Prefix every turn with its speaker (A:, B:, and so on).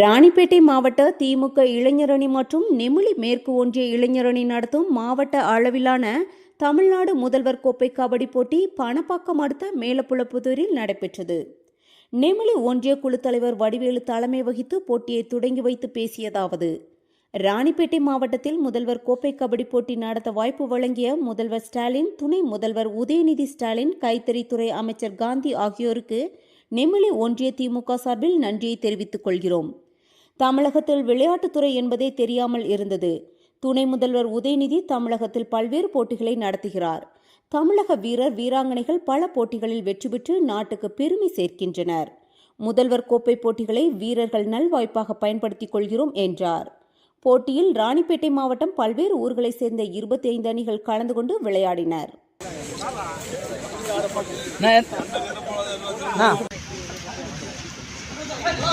A: ராணிப்பேட்டை மாவட்ட திமுக இளைஞரணி மற்றும் நெமிலி மேற்கு ஒன்றிய இளைஞரணி நடத்தும் மாவட்ட அளவிலான தமிழ்நாடு முதல்வர் கோப்பை கபடி போட்டி பணப்பாக்கம் அடுத்த மேலப்புலப்புதூரில் நடைபெற்றது. நெமிலி ஒன்றிய குழு தலைவர் வடிவேலு தலைமை வகித்து போட்டியை தொடங்கி வைத்து பேசியதாவது ராணிப்பேட்டை மாவட்டத்தில் முதல்வர் கோப்பை கபடி போட்டி நடத்த வாய்ப்பு வழங்கிய முதல்வர் ஸ்டாலின் துணை முதல்வர் உதயநிதி ஸ்டாலின் கைத்தறித்துறை அமைச்சர் காந்தி ஆகியோருக்கு நெமிலி ஒன்றிய திமுக சார்பில் நன்றியை தெரிவித்துக் கொள்கிறோம். தமிழகத்தில் விளையாட்டுத்துறை என்பதே தெரியாமல் இருந்தது. துணை முதல்வர் உதயநிதி தமிழகத்தில் பல்வேறு போட்டிகளை நடத்துகிறார். தமிழக வீரர் வீராங்கனைகள் பல போட்டிகளில் வெற்றி பெற்று நாட்டுக்கு பெருமை சேர்க்கின்றனர். முதல்வர் கோப்பை போட்டிகளை வீரர்கள் நல்வாய்ப்பாக பயன்படுத்திக் கொள்கிறோம் என்றார். போட்டியில் ராணிப்பேட்டை மாவட்டம் பல்வேறு ஊர்களைச் சேர்ந்த இருபத்தி ஐந்து அணிகள் கலந்து கொண்டு விளையாடினர்.
B: 아,